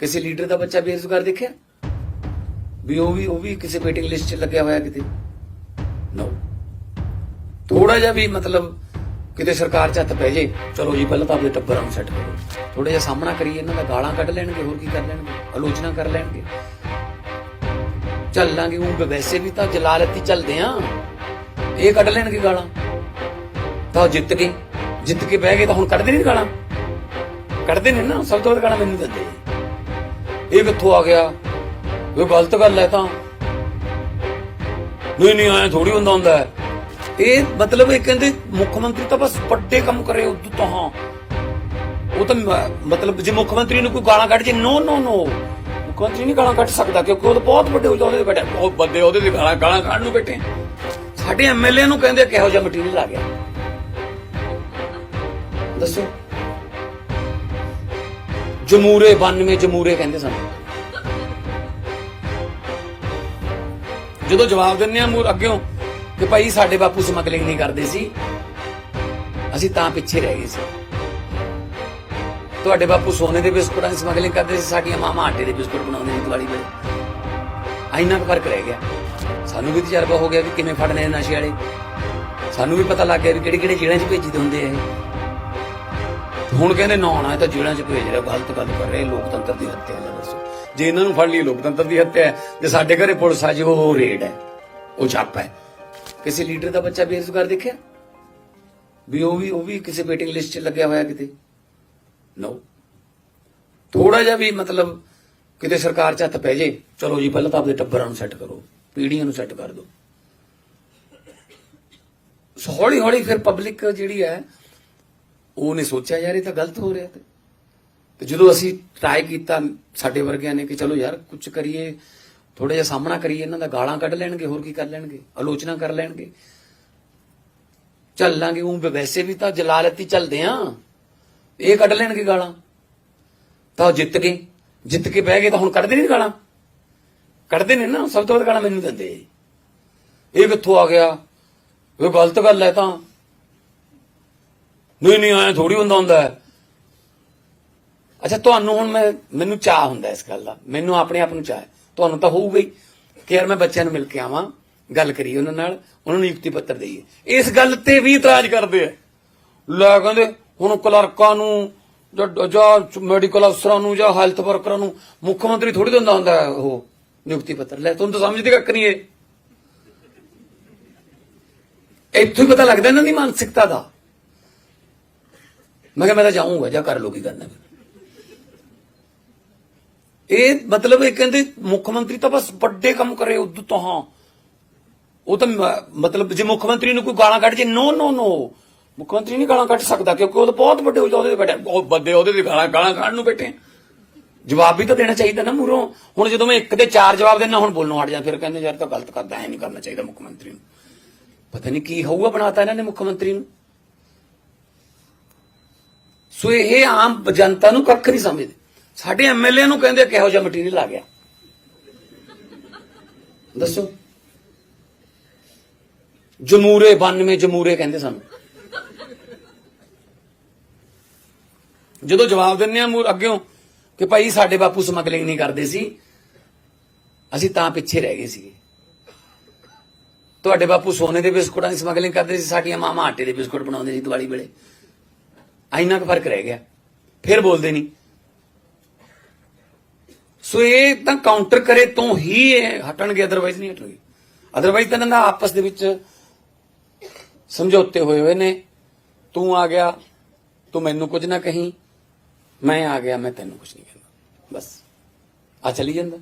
ਕਿਸੇ ਲੀਡਰ ਦਾ ਬੱਚਾ ਬੇਰੁਜ਼ਗਾਰ ਦੇਖਿਆ? ਵੀ ਉਹ ਵੀ ਉਹ ਵੀ ਕਿਸੇ ਵੇਟਿੰਗ ਲਿਸਟ 'ਚ ਲੱਗਿਆ ਹੋਇਆ ਕਿਤੇ? ਨੋ ਥੋੜਾ ਜਿਹਾ ਵੀ ਮਤਲਬ ਕਿਤੇ ਸਰਕਾਰ 'ਚ ਹੱਥ ਪੈ ਜੇ, ਚਲੋ ਜੀ, ਪਹਿਲਾਂ ਤਾਂ ਆਪਣੇ ਟੱਬਰਾਂ ਨੂੰ ਸੈੱਟ ਕਰੋ। ਥੋੜਾ ਜਿਹਾ ਸਾਹਮਣਾ ਕਰੀਏ, ਇਹਨਾਂ ਦਾ ਗਾਲਾਂ ਕੱਢ ਲੈਣਗੇ, ਹੋਰ ਕੀ ਕਰ ਲੈਣਗੇ? ਆਲੋਚਨਾ ਕਰ ਲੈਣਗੇ। ਚੱਲਾਂਗੇ ਉਹ ਵੈਸੇ ਵੀ ਤਾਂ ਜਲਾਲਤੀ ਚੱਲਦੇ ਆ। ਇਹ ਕੱਢ ਲੈਣਗੇ ਗਾਲਾਂ। ਤਾਂ ਉਹ ਜਿੱਤ ਗਏ ਜਿੱਤ ਕੇ ਬਹਿ ਗਏ ਤਾਂ ਹੁਣ ਕੱਢਦੇ ਨਹੀਂ ਗਾਲਾਂ? ਕੱਢਦੇ ਨੇ ਨਾ, ਸਭ ਤੋਂ ਵੱਧ ਗਾਲਾਂ ਮੈਨੂੰ ਦਿੰਦੇ ਇਹ ਕਿੱਥੋਂ ਆ ਗਿਆ? ਇਹ ਗਲਤ ਗੱਲ ਹੈ ਤਾਂ? ਨਹੀਂ ਨਹੀਂ ਆਇਆ ਥੋੜੀ ਹੁੰਦਾ ਹੁੰਦਾ ਹੈ। ਇਹ ਮਤਲਬ ਇਹ ਕਹਿੰਦੇ ਮੁੱਖ ਮੰਤਰੀ ਤਾਂ ਬਸ ਵੱਡੇ ਕੰਮ ਕਰੇ ਉਦੋਂ ਤਾਂ, ਹਾਂ। ਉਹ ਤਾਂ ਮਤਲਬ ਜੇ ਮੁੱਖ ਮੰਤਰੀ ਨੂੰ ਕੋਈ ਗਾਲਾਂ ਕੱਢ ਜੇ ਨੋ ਨੋ ਨੋ ਮੁੱਖ ਮੰਤਰੀ ਨਹੀਂ ਗਾਲਾਂ ਕੱਢ ਸਕਦਾ, ਕਿਉਂਕਿ ਉਹ ਤਾਂ ਬਹੁਤ ਵੱਡੇ ਉਹਦੇ ਤੇ ਬੈਠੇ। ਬਹੁਤ ਬੰਦੇ ਉਹਦੇ ਤੇ ਗਾਲਾਂ ਗਾਲਾਂ ਕੱਢਣ ਨੂੰ ਬੈਠੇ। ਸਾਡੇ ਐਮਐਲਏ ਨੂੰ ਕਹਿੰਦੇ ਕਿਹੋ ਜਿਹਾ ਮਟੀਰੀਅਲ ਆ ਗਿਆ। ਦੱਸੋ। ਜਮੂਰੇ 92 ਜਮੂਰੇ ਕਹਿੰਦੇ ਸਾਨੂੰ। ਜਦੋਂ ਜਵਾਬ ਦਿੰਨੇ ਆ ਮੂਰ ਅੱਗਿਓਂ ਕਿ ਭਾਈ ਸਾਡੇ ਬਾਪੂ ਸਮਗਲਿੰਗ ਨਹੀਂ ਕਰਦੇ ਸੀ, ਅਸੀਂ ਤਾਂ ਪਿੱਛੇ ਰਹਿ ਗਏ ਸੀ। ਤੁਹਾਡੇ ਬਾਪੂ ਸੋਨੇ ਦੇ ਬਿਸਕੁਟਾਂ ਦੀ ਸਮਗਲਿੰਗ ਕਰਦੇ ਸੀ, ਸਾਡੀਆਂ ਮਾਮਾ ਆਟੇ ਦੇ ਬਿਸਕੁਟ ਬਣਾਉਂਦੇ ਸੀ ਦਿਵਾਲੀ ਵੇਲੇ। ਇੰਨਾ ਕੁ ਫ਼ਰਕ ਰਹਿ ਗਿਆ। ਸਾਨੂੰ ਵੀ ਤਜਰਬਾ ਹੋ ਗਿਆ ਵੀ ਕਿਵੇਂ ਫੜਨੇ ਨਸ਼ੇ ਵਾਲੇ। ਸਾਨੂੰ ਵੀ ਪਤਾ ਲੱਗ ਗਿਆ ਵੀ ਕਿਹੜੇ ਕਿਹੜੇ ਜੇਲ੍ਹਾਂ 'ਚ ਭੇਜੀ ਦੇ ਹੁੰਦੇ ਆ ਹੁਣ ਕਹਿੰਦੇ ਨਾ ਨਾ ਤਾਂ ਜੇਲ੍ਹਾਂ 'ਚ ਭੇਜ ਰਿਹਾ, ਗਲਤ ਗੱਲ ਕਰ ਰਹੇ, ਲੋਕਤੰਤਰ ਦੀ ਹੱਤਿਆ ਹੈ, ਦੱਸੋ। ਜੇ ਇਹਨਾਂ ਨੂੰ ਫੜ ਲਈ, ਲੋਕਤੰਤਰ ਦੀ ਹੱਤਿਆ ਹੈ, ਜੇ ਸਾਡੇ ਘਰੇ ਪੁਲਿਸ ਆ ਜੇ, ਉਹ ਰੇਡ ਹੈ, ਉਹ ਛਾਪਾ ਹੈ। ਕਿਸੇ ਲੀਡਰ ਦਾ ਬੱਚਾ ਬੇਰੁਜ਼ਗਾਰ ਦੇਖਿਆ? ਵੀ ਉਹ ਵੀ ਉਹ ਵੀ ਕਿਸੇ ਵੇਟਿੰਗ ਲਿਸਟ 'ਚ ਲੱਗਿਆ ਹੋਇਆ ਕਿਤੇ? ਨੋ ਥੋੜਾ ਜਿਹਾ ਵੀ ਮਤਲਬ ਕਿਤੇ ਸਰਕਾਰ 'ਚ ਹੱਥ ਪੈ ਜੇ, ਚਲੋ ਜੀ, ਪਹਿਲਾਂ ਤਾਂ ਆਪਦੇ ਟੱਬਰਾਂ ਨੂੰ ਸੈੱਟ ਕਰੋ, ਪੀੜ੍ਹੀਆਂ ਨੂੰ ਸੈੱਟ ਕਰ ਦਿਓ। ਹੌਲੀ ਹੌਲੀ ਫਿਰ ਪਬਲਿਕ ਜਿਹੜੀ ਹੈ ਉਹਨੇ ਸੋਚਿਆ, ਯਾਰ, ਇਹ ਤਾਂ ਗਲਤ ਹੋ ਰਿਹਾ ਤੇ। ਜਦੋਂ ਅਸੀਂ ਟਰਾਈ ਕੀਤਾ ਸਾਡੇ ਵਰਗਿਆਂ ਨੇ ਕਿ ਚਲੋ ਯਾਰ ਕੁਝ ਕਰੀਏ ਥੋੜਾ ਜਿਹਾ ਸਾਹਮਣਾ ਕਰੀਏ, ਇਹਨਾਂ ਦਾ ਗਾਲਾਂ ਕੱਢ ਲੈਣਗੇ, ਹੋਰ ਕੀ ਕਰ ਲੈਣਗੇ, ਆਲੋਚਨਾ ਕਰ ਲੈਣਗੇ। ਚੱਲਾਂਗੇ ਉਹ ਵੈਸੇ ਵੀ ਤਾਂ ਜਲਾਲਤੀ ਚੱਲਦੇ ਆ। ਇਹ ਕੱਢ ਲੈਣਗੇ ਗਾਲਾਂ। ਤਾਂ ਉਹ ਜਿੱਤ ਗਏ। ਜਿੱਤ ਕੇ ਬਹਿ ਗਏ ਤਾਂ ਹੁਣ ਕੱਢਦੇ ਨਹੀਂ ਗਾਲਾਂ। ਕੱਢਦੇ ਨੇ ਨਾ, ਸਭ ਤੋਂ ਵੱਧ ਗਾਲਾਂ ਮੈਨੂੰ ਦਿੰਦੇ। ਇਹ ਕਿੱਥੋਂ ਆ ਗਿਆ? ਇਹ ਗਲਤ ਗੱਲ ਹੈ ਤਾਂ। ਨਹੀਂ ਨਹੀਂ ਆਇਆ ਥੋੜੀ ਹੁੰਦਾ ਹੁੰਦਾ ਅੱਛਾ, ਤੁਹਾਨੂੰ ਹੁਣ ਮੈਂ, ਮੈਨੂੰ ਚਾਹ ਹੁੰਦਾ ਇਸ ਗੱਲ ਦਾ। ਮੈਨੂੰ ਆਪਣੇ ਆਪ ਨੂੰ ਚਾਹ ਤੁਹਾਨੂੰ ਤਾਂ ਹੋਊਗਾ ਹੀ ਕਿ ਯਾਰ ਮੈਂ ਬੱਚਿਆਂ ਨੂੰ ਮਿਲ ਕੇ ਆਵਾਂ, ਗੱਲ ਕਰੀਏ ਉਹਨਾਂ ਨਾਲ, ਉਹਨਾਂ ਨੂੰ ਨਿਯੁਕਤੀ ਪੱਤਰ ਦਈਏ। ਇਸ ਗੱਲ ਤੇ ਵੀ ਇਤਰਾਜ਼ ਕਰਦੇ ਆ। ਲੈ ਕਹਿੰਦੇ, ਹੁਣ ਕਲਰਕਾਂ ਨੂੰ ਜਾਂ ਮੈਡੀਕਲ ਅਫਸਰਾਂ ਨੂੰ ਜਾਂ ਹੈਲਥ ਵਰਕਰਾਂ ਨੂੰ ਮੁੱਖ ਮੰਤਰੀ ਥੋੜੀ ਦਿੰਦਾ ਹੁੰਦਾ ਉਹ ਨਿਯੁਕਤੀ ਪੱਤਰ। ਲੈ, ਤੁਹਾਨੂੰ ਤਾਂ ਸਮਝਦੇ ਕੱਖ ਨਹੀਂ ਇਹ ਇੱਥੋਂ ਹੀ ਪਤਾ ਲੱਗਦਾ ਇਹਨਾਂ ਦੀ ਮਾਨਸਿਕਤਾ ਦਾ। ਮੈਂ ਕਿਹਾ, ਮੈਂ ਤਾਂ ਜਾਊਂਗਾ, ਜਾਂ ਕਰ ਲੋ ਕੀ ਕਰਨਾ ਫਿਰ ਇਹ ਮਤਲਬ ਇਹ ਕਹਿੰਦੇ, ਮੁੱਖ ਮੰਤਰੀ ਤਾਂ ਬਸ ਵੱਡੇ ਕੰਮ ਕਰੇ ਉਦੋਂ ਤੋਂ, ਹਾਂ। ਉਹ ਤਾਂ ਮਤਲਬ ਜੇ ਮੁੱਖ ਮੰਤਰੀ ਨੂੰ ਕੋਈ ਗਾਲਾਂ ਕੱਢ ਜੇ, ਨੋ ਨੋ ਨੋ। ਮੁੱਖ ਮੰਤਰੀ ਨਹੀਂ ਗਾਲਾਂ ਕੱਢ ਸਕਦਾ, ਕਿਉਂਕਿ ਉਹ ਤਾਂ ਬਹੁਤ ਵੱਡੇ ਉਹਦੇ ਤੇ ਬੈਠੇ। ਬਹੁਤ ਬੰਦੇ ਉਹਦੇ ਤੇ ਗਾਲਾਂ ਗਾਲਾਂ ਕੱਢਣ ਨੂੰ ਬੈਠੇ। ਜਵਾਬ ਵੀ ਤਾਂ ਦੇਣਾ ਚਾਹੀਦਾ ਨਾ ਮੂਰੋਂ ਹੁਣ ਜਦੋਂ ਮੈਂ ਇੱਕ ਦੇ ਚਾਰ ਜਵਾਬ ਦੇਣਾ ਹੁਣ ਬੋਲਣੋਂ ਹਟ ਜਾ, ਫਿਰ ਕਹਿੰਦੇ, ਯਾਰ ਤਾਂ ਗਲਤ ਕਰਦਾ, ਐ ਨਹੀਂ ਕਰਨਾ ਚਾਹੀਦਾ ਮੁੱਖ ਮੰਤਰੀ ਨੂੰ। ਪਤਾ ਨਹੀਂ ਕੀ ਹੋਊਗਾ, ਬਣਾਤਾ ਇਹਨਾਂ ਨੇ ਮੁੱਖ ਮੰਤਰੀ ਨੂੰ। ਸੋ ਇਹ ਆਮ ਜਨਤਾ ਨੂੰ ਕੱਖ ਨਹੀਂ ਸਮਝਦੇ। ਸਾਡੇ ਐਮਐਲਏ ਨੂੰ ਕਹਿੰਦੇ ਕਿਹੋ ਜਿਹਾ ਮਟੀਰੀਅਲ ਆ ਗਿਆ। ਦੱਸੋ। ਜਮੂਰੇ 92 ਜਮੂਰੇ ਕਹਿੰਦੇ ਸਾਨੂੰ। ਜਦੋਂ ਜਵਾਬ ਦਿੰਨੇ ਆ ਮੂਰ ਅੱਗਿਓਂ ਕਿ ਭਾਈ ਸਾਡੇ ਬਾਪੂ ਸਮਗਲਿੰਗ ਨਹੀਂ ਕਰਦੇ ਸੀ, ਅਸੀਂ ਤਾਂ ਪਿੱਛੇ ਰਹਿ ਗਏ ਸੀਗੇ। ਤੁਹਾਡੇ ਬਾਪੂ ਸੋਨੇ ਦੇ ਬਿਸਕੁਟਾਂ ਦੀ ਸਮਗਲਿੰਗ ਕਰਦੇ ਸੀ, ਸਾਡੀਆਂ ਮਾਮਾ ਆਟੇ ਦੇ ਬਿਸਕੁਟ ਬਣਾਉਂਦੇ ਸੀ ਦੀਵਾਲੀ ਵੇਲੇ। ਇੰਨਾ ਕੁ ਫ਼ਰਕ ਰਹਿ ਗਿਆ। ਫਿਰ ਬੋਲਦੇ ਨਹੀਂ। ਸੋ ਇਹ ਤਾਂ ਕਾਊਂਟਰ ਕਰੇ ਤੋਂ ਹੀ ਇਹ ਹਟਣਗੇ ਅਦਰਵਾਈਜ਼ ਨਹੀਂ ਹਟਣਗੇ। ਅਦਰਵਾਈਜ਼ ਤਾਂ ਇਹਨਾਂ ਦਾ ਆਪਸ ਦੇ ਵਿੱਚ ਸਮਝੌਤੇ ਹੋਏ ਹੋਏ ਨੇ। ਤੂੰ ਆ ਗਿਆ, ਤੂੰ ਮੈਨੂੰ ਕੁਝ ਨਾ ਕਹੀਂ। ਮੈਂ ਆ ਗਿਆ, ਮੈਂ ਤੈਨੂੰ ਕੁਝ ਨਹੀਂ ਕਹਿੰਦਾ। ਬਸ। ਆ ਚਲੀ ਜਾਂਦਾ।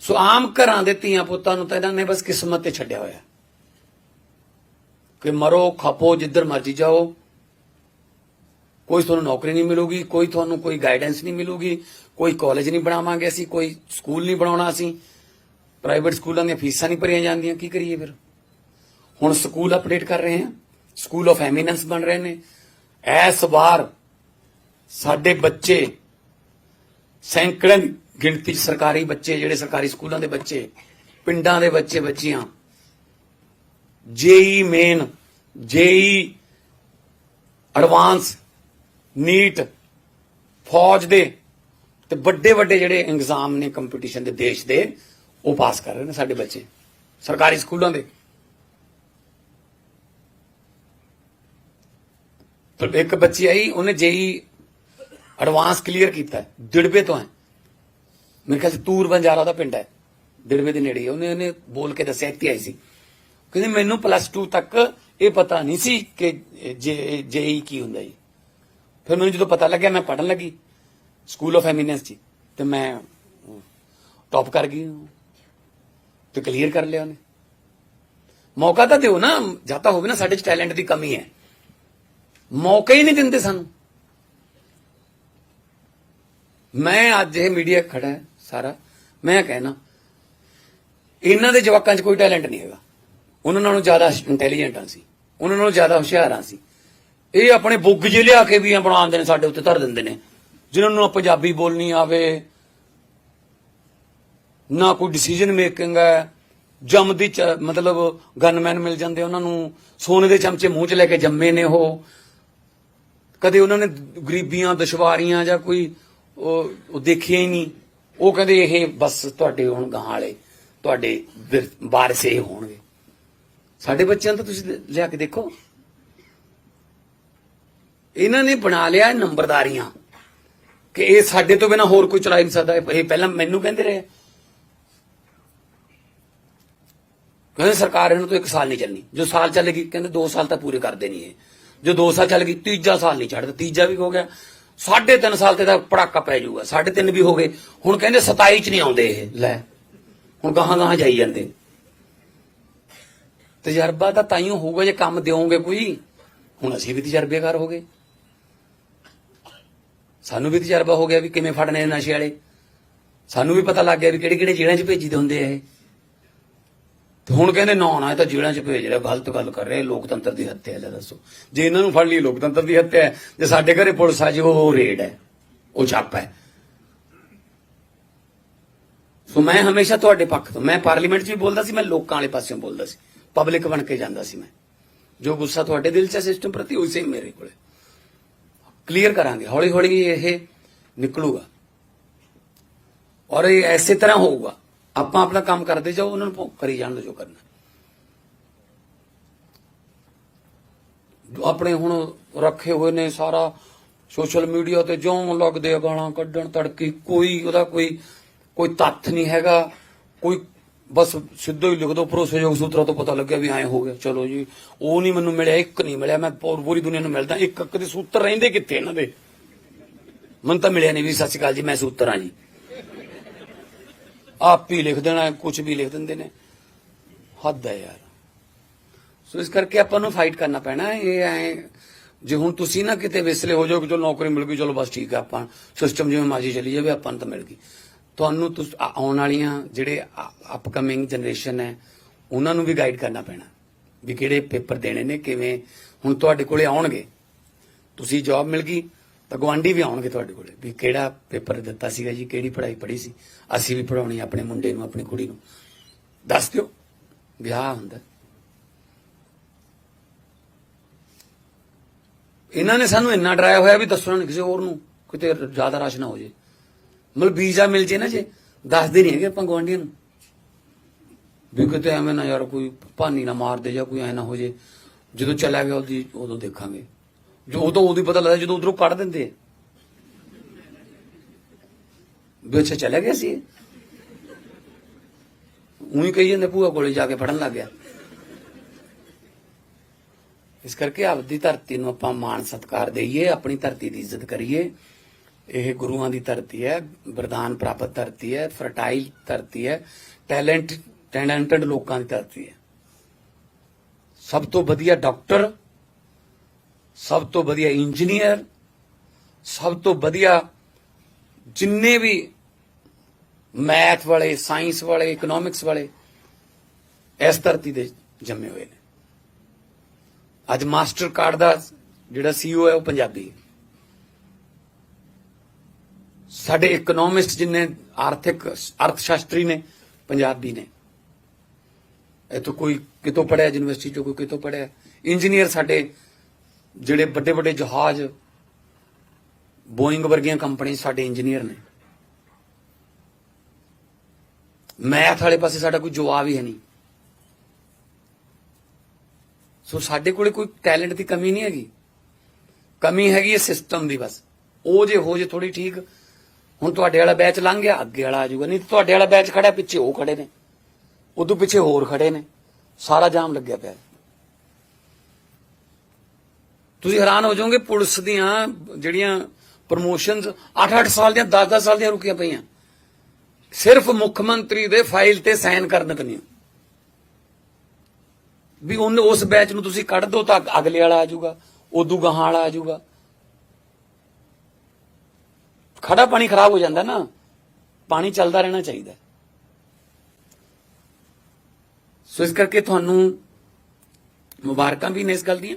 ਸੋ ਆਮ ਘਰਾਂ ਦੇ ਧੀਆਂ ਪੁੱਤਾਂ ਨੂੰ ਤਾਂ ਇਹਨਾਂ ਨੇ ਬਸ ਕਿਸਮਤ ਤੇ ਛੱਡਿਆ ਹੋਇਆ। ਕਿ ਮਰੋ, ਖਪੋ, ਜਿੱਧਰ ਮਰਜ਼ੀ ਜਾਓ। ਕੋਈ ਤੁਹਾਨੂੰ ਨੌਕਰੀ ਨਹੀਂ ਮਿਲੂਗੀ, ਕੋਈ ਤੁਹਾਨੂੰ ਕੋਈ ਗਾਈਡੈਂਸ ਨਹੀਂ ਮਿਲੂਗੀ, ਕੋਈ ਕਾਲਜ ਨਹੀਂ ਬਣਾਵਾਂਗੇ ਅਸੀਂ, ਕੋਈ ਸਕੂਲ ਨਹੀਂ ਬਣਾਉਣਾ ਅਸੀਂ। ਪ੍ਰਾਈਵੇਟ ਸਕੂਲਾਂ ਦੀਆਂ ਫੀਸਾਂ ਨਹੀਂ ਭਰੀਆਂ ਜਾਂਦੀਆਂ, ਕੀ ਕਰੀਏ ਫਿਰ? ਹੁਣ ਸਕੂਲ ਅਪਡੇਟ ਕਰ ਰਹੇ ਹਾਂ। ਸਕੂਲ ਆਫ ਐਮੀਨੈਂਸ ਬਣ ਰਹੇ ਨੇ। ਇਸ ਵਾਰ ਸਾਡੇ ਬੱਚੇ, ਸੈਂਕੜੇ ਗਿਣਤੀ 'ਚ ਸਰਕਾਰੀ ਬੱਚੇ, ਜਿਹੜੇ ਸਰਕਾਰੀ ਸਕੂਲਾਂ ਦੇ ਬੱਚੇ, ਪਿੰਡਾਂ ਦੇ ਬੱਚੇ, ਬੱਚੀਆਂ JEE main JEE advanced NEET ਫੌਜ ਦੇ ਤੇ ਵੱਡੇ ਵੱਡੇ ਜਿਹੜੇ ਐਗਜ਼ਾਮ ਨੇ ਕੰਪੀਟੀਸ਼ਨ ਦੇ ਦੇਸ਼ ਦੇ ਉਹ ਪਾਸ ਕਰ ਰਹੇ ਨੇ ਸਾਡੇ ਬੱਚੇ ਸਰਕਾਰੀ ਸਕੂਲਾਂ ਦੇ। ਪਰ ਇੱਕ ਬੱਚੀ ਆਈ ਉਹਨੇ ਜੇਈ ਐਡਵਾਂਸ ਕਲੀਅਰ ਕੀਤਾ ਹੈ, ਦਿੜਬੇ ਤੋਂ ਹੈ। ਮੇਰੇ ਖਿਆਲ ਚ ਤੂਰ ਬੰਜਾਰਾ ਦਾ ਪਿੰਡ ਹੈ ਦਿੜਬੇ ਦੇ ਨੇੜੇ ਉਹਨੇ ਉਹਨੇ ਬੋਲ ਕੇ ਦੱਸਿਆ ਇੱਥੇ ਆਈ ਸੀ। ਕਹਿੰਦੇ ਮੈਨੂੰ ਪਲੱਸ 2 ਤੱਕ ਇਹ ਪਤਾ ਨਹੀਂ ਸੀ ਕਿ ਜੇ ਜੇਈ ਕੀ ਹੁੰਦਾ ਜੀ। ਫਿਰ ਮੈਨੂੰ ਜਦੋਂ ਪਤਾ ਲੱਗਿਆ, ਮੈਂ ਪੜਨ ਲੱਗੀ ਸਕੂਲ ਆਫ ਐਮੀਨੈਂਸ ਚ ਤੇ ਮੈਂ ਟੌਪ ਕਰ ਗਈ ਤੇ ਕਲੀਅਰ ਕਰ ਲਿਆ ਉਹਨੇ। ਮੌਕਾ ਤਾਂ ਦਿਓ ਨਾ, ਜਾਂ ਤਾਂ ਹੋਵੇ ਨਾ ਸਾਡੇ ਚ ਟੈਲੈਂਟ ਦੀ ਕਮੀ ਹੈ। ਮੌਕਾ ਹੀ ਨਹੀਂ ਦਿੰਦੇ ਸਾਨੂੰ। ਮੈਂ ਅੱਜ ਇਹ ਮੀਡੀਆ ਖੜਾ ਸਾਰਾ। ਮੈਂ ਕਹਿਣਾ, ਇਹਨਾਂ ਦੇ ਜਵਾਕਾਂ 'ਚ ਕੋਈ ਟੈਲੈਂਟ ਨਹੀਂ ਹੈਗਾ। ਉਹਨਾਂ ਨਾਲੋਂ ਜ਼ਿਆਦਾ ਇੰਟੈਲੀਜੈਂਟ ਸੀ ਉਹਨਾਂ ਨਾਲੋਂ ਜ਼ਿਆਦਾ ਹੁਸ਼ਿਆਰਾਂ ਸੀ ਇਹ ਆਪਣੇ ਬੁੱਗ ਜੇ ਲਿਆ ਕੇ ਵੀ ਬਣਾਉਂਦੇ ਨੇ, ਸਾਡੇ ਉੱਤੇ ਧਰ ਦਿੰਦੇ ਨੇ। ਜਿਨ੍ਹਾਂ ਨੂੰ ਪੰਜਾਬੀ ਬੋਲਣੀ ਆਵੇ, ਨਾ ਕੋਈ ਡਿਸੀਜਨ ਮੇਕਿੰਗ ਹੈ ਜੰਮਦੀ ਚ- ਮਤਲਬ ਗਨਮੈਨ ਮਿਲ ਜਾਂਦੇ, ਉਹਨਾਂ ਨੂੰ ਸੋਨੇ ਦੇ ਚਮਚੇ ਮੂੰਹ 'ਚ ਲੈ ਕੇ ਜੰਮੇ ਨੇ ਉਹ। ਕਦੇ ਉਹਨਾਂ ਨੇ ਗਰੀਬੀਆਂ, ਦੁਸ਼ਵਾਰੀਆਂ ਜਾਂ ਕੋਈ ਉਹ ਉਹ ਦੇਖਿਆ ਹੀ ਨਹੀਂ। ਉਹ ਕਹਿੰਦੇ ਇਹ ਬਸ ਤੁਹਾਡੇ ਹੁਣ ਗਾਂ ਵਾਲੇ, ਤੁਹਾਡੇ ਵਿਰ- ਇਹ ਹੋਣਗੇ। ਸਾਡੇ ਬੱਚਿਆਂ ਨੂੰ ਤਾਂ ਤੁਸੀਂ ਲਿਆ ਕੇ ਦੇਖੋ। ਇਹਨਾਂ ਨੇ ਬਣਾ ਲਿਆ ਨੰਬਰਦਾਰੀਆਂ ਕਿ ਇਹ ਸਾਡੇ ਤੋਂ ਬਿਨਾ ਹੋਰ ਕੋਈ ਚਲਾ ਹੀ ਨਹੀਂ ਸਕਦਾ। ਇਹ ਪਹਿਲਾਂ ਮੈਨੂੰ ਕਹਿੰਦੇ ਰਹੇ। ਕਹਿੰਦੇ ਸਰਕਾਰ ਇਹਨਾਂ ਤੋਂ ਇੱਕ ਸਾਲ ਨਹੀਂ ਚੱਲਣੀ। ਜੋ ਸਾਲ ਚੱਲੇਗੀ, ਕਹਿੰਦੇ 2 ਸਾਲ ਤਾਂ ਪੂਰੇ ਕਰਦੇ ਨਹੀਂ ਇਹ। ਜੋ 2 ਸਾਲ ਚੱਲ ਗਈ ਤੀਜਾ ਸਾਲ ਨਹੀਂ ਛੱਡਦਾ ਤੀਜਾ ਵੀ ਹੋ ਗਿਆ। ਸਾਢੇ ਤਿੰਨ ਸਾਲ ਤੇ ਦਾ ਪੜਾਕਾ ਪੈ ਜਾਊਗਾ। ਸਾਢੇ ਤਿੰਨ ਵੀ ਹੋ ਗਏ। ਹੁਣ ਕਹਿੰਦੇ 27 ਚ ਨਹੀਂ ਆਉਂਦੇ ਇਹ। ਲੈ, ਹੁਣ ਗਾਹਾਂ ਗਾਹਾਂ ਜਾਈ ਜਾਂਦੇ। ਤਜਰਬਾ ਤਾਂ ਤਾਈਓ ਹੋਊਗਾ ਜੇ ਕੰਮ ਦਿਓਗੇ ਕੋਈ। ਹੁਣ ਅਸੀਂ ਵੀ ਤਜਰਬੇਕਾਰ ਹੋ ਗਏ। ਸਾਨੂੰ ਵੀ ਤਜਰਬਾ ਹੋ ਗਿਆ ਵੀ ਕਿਵੇਂ ਫੜਨੇ ਨਸ਼ੇ ਵਾਲੇ। ਸਾਨੂੰ ਵੀ ਪਤਾ ਲੱਗ ਗਿਆ ਵੀ ਕਿਹੜੇ ਕਿਹੜੇ ਜੇਲ੍ਹਾਂ 'ਚ ਭੇਜੀਦੇ ਹੁੰਦੇ ਆ ਇਹ। ਤੇ ਹੁਣ ਕਹਿੰਦੇ, ਨਾ ਨਾ, ਇਹ ਤਾਂ ਜੇਲ੍ਹਾਂ 'ਚ ਭੇਜ ਰਿਹਾ, ਗਲਤ ਗੱਲ ਕਰ ਰਹੇ ਲੋਕਤੰਤਰ ਦੀ ਹੱਤਿਆ ਲੈ ਦੱਸੋ। ਜੇ ਇਹਨਾਂ ਨੂੰ ਫੜ ਲਈ ਲੋਕਤੰਤਰ ਦੀ ਹੱਤਿਆ ਹੈ ਜੇ ਸਾਡੇ ਘਰੇ ਪੁਲਿਸ ਆ ਜੇ, ਉਹ ਰੇਡ ਹੈ, ਉਹ ਛਾਪਾ ਹੈ। ਸੋ ਮੈਂ ਹਮੇਸ਼ਾ ਤੁਹਾਡੇ ਪੱਖ ਤੋਂ, ਮੈਂ ਪਾਰਲੀਮੈਂਟ 'ਚ ਵੀ ਬੋਲਦਾ ਸੀ, ਮੈਂ ਲੋਕਾਂ ਵਾਲੇ ਪਾਸਿਓਂ ਬੋਲਦਾ ਸੀ। ਪਬਲਿਕ ਬਣ ਕੇ ਜਾਂਦਾ ਸੀ ਮੈਂ। ਜੋ ਗੁੱਸਾ ਤੁਹਾਡੇ ਦਿਲ 'ਚ ਸਿਸਟਮ ਪ੍ਰਤੀ ਉਸੇ ਹੀ ਮੇਰੇ ਕੋਲੇ। ਕਲੀਅਰ ਕਰਾਂਗੇ। ਹੌਲੀ ਹੌਲੀ ਇਹ ਨਿਕਲੂਗਾ। ਔਰ ਇਹ ਐਸੇ ਤਰ੍ਹਾਂ ਹੋਊਗਾ। ਆਪਾਂ ਆਪਣਾ ਕੰਮ ਕਰਦੇ ਜਾਓ, ਉਹਨਾਂ ਨੂੰ ਕਰੀ ਜਾਣ ਦਿਓ ਜੋ ਕਰਨਾ। ਆਪਣੇ ਹੁਣ ਰੱਖੇ ਹੋਏ ਨੇ ਸਾਰਾ ਸੋਸ਼ਲ ਮੀਡੀਆ ਤੇ ਜਿਉਂ ਲੱਗਦੇ ਆ ਗਾਲਾਂ ਕੱਢਣ, ਤੜਕੀ ਕੋਈ ਉਹਦਾ ਕੋਈ ਕੋਈ ਤੱਥ ਨਹੀਂ ਹੈਗਾ। ਕੋਈ ਬਸ ਸਿੱਧਾ ਹੀ ਲਿਖ ਦੋ ਭਰੋਸੇਯੋਗ ਸੂਤਰਾਂ ਤੋਂ ਪਤਾ ਲੱਗਿਆ ਵੀ ਐਂ ਹੋ ਗਿਆ। ਚਲੋ ਜੀ, ਉਹ ਨਹੀਂ ਮੈਨੂੰ ਮਿਲਿਆ, ਇੱਕ ਨਹੀਂ ਮਿਲਿਆ। ਮੈਂ ਪੂਰੀ ਦੁਨੀਆ ਨੂੰ ਮਿਲਦਾ। ਇੱਕ ਇੱਕ ਦੇ ਸੂਤਰ ਰਹਿੰਦੇ ਕਿੱਥੇ ਇਹਨਾਂ ਦੇ? ਮੈਨੂੰ ਤਾਂ ਮਿਲਿਆ ਨਹੀਂ ਵੀ ਸਤਿ ਸ਼੍ਰੀ ਅਕਾਲ ਜੀ, ਮੈਂ ਸੂਤਰ ਹਾਂ ਜੀ। ਆਪ ਹੀ ਲਿਖ ਦੇਣਾ ਕੁਝ ਵੀ ਲਿਖ ਦਿੰਦੇ ਨੇ। ਹੱਦ ਹੈ ਯਾਰ। ਸੋ ਇਸ ਕਰਕੇ ਆਪਾਂ ਨੂੰ ਫਾਈਟ ਕਰਨਾ ਪੈਣਾ। ਇਹ ਐ, ਜੇ ਹੁਣ ਤੁਸੀਂ ਨਾ ਕਿਤੇ ਵਿਸਲੇ ਹੋ ਜਾਓ ਕਿ ਚਲੋ ਨੌਕਰੀ ਮਿਲ ਗਈ, ਚਲੋ ਬਸ ਠੀਕ ਆ ਆਪਾਂ। ਸਿਸਟਮ ਜਿਵੇਂ ਮਾਜੀ ਚਲੀ ਜਾਵੇ, ਆਪਾਂ ਨੂੰ ਤਾਂ ਮਿਲ ਗਈ। ਤੁਹਾਨੂੰ ਤੁਸ- ਆਉਣ ਵਾਲੀਆਂ ਜਿਹੜੇ ਅਪਕਮਿੰਗ ਜਨਰੇਸ਼ਨ ਹੈ, ਉਹਨਾਂ ਨੂੰ ਵੀ ਗਾਈਡ ਕਰਨਾ ਪੈਣਾ ਵੀ ਕਿਹੜੇ ਪੇਪਰ ਦੇਣੇ ਨੇ, ਕਿਵੇਂ ਹੁਣ ਤੁਹਾਡੇ ਕੋਲੇ ਆਉਣਗੇ। ਤੁਸੀਂ ਜੌਬ ਮਿਲ ਗਈ, ਤਾਂ ਗਵਾਂਢੀ ਵੀ ਆਉਣਗੇ ਤੁਹਾਡੇ ਕੋਲੇ ਵੀ ਕਿਹੜਾ ਪੇਪਰ ਦਿੱਤਾ ਸੀਗਾ ਜੀ, ਕਿਹੜੀ ਪੜ੍ਹਾਈ ਪੜ੍ਹੀ ਸੀ। ਅਸੀਂ ਵੀ ਪੜਾਉਣੀ ਆਪਣੇ ਮੁੰਡੇ ਨੂੰ, ਆਪਣੀ ਕੁੜੀ ਨੂੰ। ਦੱਸ ਦਿਓ, ਵਿਆਹ ਹੁੰਦਾ। ਇਹਨਾਂ ਨੇ ਸਾਨੂੰ ਇੰਨਾ ਡਰਾਇਆ ਹੋਇਆ ਵੀ ਦੱਸਣਾ ਨਹੀਂ ਕਿਸੇ ਹੋਰ ਨੂੰ, ਕਿਤੇ ਜ਼ਿਆਦਾ ਰਸ਼ ਨਾ ਹੋ ਜੇ। ਮਤਲਬ ਵੀਜ਼ਾ ਮਿਲ ਜੇ ਨਾ ਜੇ, ਦੱਸਦੇ ਨਹੀਂ ਹੈਗੇ ਆਪਾਂ ਗਵਾਂਢੀਆਂ ਨੂੰ। ਵੀ ਕਿਤੇ ਐਵੇਂ ਨਾ ਯਾਰ ਕੋਈ ਭਾਨੀ ਨਾ ਮਾਰ ਦੇ ਜਾਂ ਕੋਈ ਐ ਨਾ ਹੋ ਜੇ। ਜਦੋਂ ਚਲਾ ਗਿਆ ਉਹਦੀ, ਉਦੋਂ ਦੇਖਾਂਗੇ। ਜੋ ਉਦੋਂ ਉਦੋਂ ਪਤਾ ਲੱਗਦਾ ਜਦੋਂ ਉਧਰੋਂ ਕੱਢ ਦਿੰਦੇ ਵੀ ਅੱਛਾ ਚਲਾ ਗਿਆ ਸੀ। ਉਹੀ ਕਹੀ ਜਾਂਦੇ, ਭੂਆ ਕੋਲੇ ਜਾ ਕੇ ਫੜਨ ਲੱਗ ਗਿਆ। ਇਸ ਕਰਕੇ ਆਪਦੀ ਧਰਤੀ ਨੂੰ ਆਪਾਂ ਮਾਣ ਸਤਿਕਾਰ ਦਈਏ, ਆਪਣੀ ਧਰਤੀ ਦੀ ਇੱਜ਼ਤ ਕਰੀਏ। ਇਹ ਗੁਰੂਆਂ ਦੀ ਧਰਤੀ ਹੈ, ਵਰਦਾਨ ਪ੍ਰਾਪਤ ਧਰਤੀ ਹੈ ਫਰਟਾਈਲ ਧਰਤੀ ਹੈ ਟੈਲੈਂਟ ਟੈਲੈਂਟਡ ਲੋਕਾਂ ਦੀ ਧਰਤੀ ਹੈ ਸਭ ਤੋਂ ਵਧੀਆ ਡਾਕਟਰ ਸਭ ਤੋਂ ਵਧੀਆ ਇੰਜੀਨੀਅਰ ਸਭ ਤੋਂ ਵਧੀਆ ਜਿੰਨੇ ਵੀ ਮੈਥ ਵਾਲੇ ਸਾਇੰਸ ਵਾਲੇ ਇਕਨੋਮਿਕਸ ਵਾਲੇ ਇਸ ਧਰਤੀ ਦੇ ਜੰਮੇ ਹੋਏ ਨੇ ਅੱਜ ਮਾਸਟਰ ਕਾਰਡ ਦਾ ਜਿਹੜਾ ਸੀਈਓ ਹੈ ਉਹ ਪੰਜਾਬੀ ਹੈ। ਸਾਡੇ ਇਕਨੋਮਿਸਟ ਜਿੰਨੇ ਆਰਥਿਕ ਅਰਥ ਸ਼ਾਸਤਰੀ ਨੇ, ਪੰਜਾਬੀ ਨੇ। ਇਹ ਤੋਂ ਕੋਈ ਕਿਤੋਂ ਪੜਿਆ ਯੂਨੀਵਰਸਿਟੀ ਚੋਂ, ਕੋਈ ਕਿਤੋਂ ਪੜਿਆ ਇੰਜੀਨੀਅਰ ਸਾਡੇ ਜਿਹੜੇ ਵੱਡੇ ਵੱਡੇ ਜਹਾਜ਼ ਬੋਇੰਗ ਵਰਗੀਆਂ ਕੰਪਨੀ ਸਾਡੇ ਇੰਜੀਨੀਅਰ ਨੇ। ਮੈਥ ਵਾਲੇ ਪਾਸੇ ਸਾਡਾ ਕੋਈ ਜਵਾਬ ਹੀ ਹੈ ਨਹੀਂ। ਸੋ ਸਾਡੇ ਕੋਲੇ ਕੋਈ ਟੈਲੈਂਟ ਦੀ ਕਮੀ ਨਹੀਂ ਹੈਗੀ। ਕਮੀ ਹੈਗੀ ਹੈ ਸਿਸਟਮ ਦੀ ਬਸ। ਉਹ ਜੇ, ਹੋ ਜੇ ਥੋੜੀ ਠੀਕ ਹੁਣ ਤੁਹਾਡੇ ਵਾਲਾ ਬੈਚ ਲੰਘ ਗਿਆ, ਅੱਗੇ ਵਾਲਾ ਆ ਜਾਊਗਾ। ਨਹੀਂ, ਤੁਹਾਡੇ ਵਾਲਾ ਬੈਚ ਖੜਾ ਪਿੱਛੇ, ਉਹ ਖੜੇ ਨੇ। ਉਦੋਂ ਪਿੱਛੇ ਹੋਰ ਖੜੇ ਨੇ। ਸਾਰਾ ਜਾਮ ਲੱਗਿਆ ਪਿਆ। ਤੁਸੀਂ ਹੈਰਾਨ ਹੋ ਜਾਓਗੇ, ਪੁਲਿਸ ਦੀਆਂ ਜਿਹੜੀਆਂ ਪ੍ਰਮੋਸ਼ਨਸ 8-8 ਸਾਲ ਦੀਆਂ 10-10 ਸਾਲ ਦੀਆਂ ਰੁਕੀਆਂ ਪਈਆਂ। ਸਿਰਫ ਮੁੱਖ ਮੰਤਰੀ ਦੇ ਫਾਈਲ ਤੇ ਸਾਈਨ ਕਰਨ ਪਈਆਂ ਵੀ ਉਹਨ ਉਸ ਬੈਚ ਨੂੰ ਤੁਸੀਂ ਕੱਢ ਦੋ ਤਾਂ ਅਗਲੇ ਵਾਲਾ ਆ ਜਾਊਗਾ, ਉਦੋਂ ਗਾਹਾਂ ਵਾਲਾ ਆ ਜਾਊਗਾ। ਖੜਾ ਪਾਣੀ ਖਰਾਬ ਹੋ ਜਾਂਦਾ ਨਾ, ਪਾਣੀ ਚੱਲਦਾ ਰਹਿਣਾ ਚਾਹੀਦਾ। ਸੋ ਇਸ ਕਰਕੇ ਤੁਹਾਨੂੰ ਮੁਬਾਰਕਾਂ ਵੀ ਨੇ ਇਸ ਗੱਲ ਦੀਆਂ।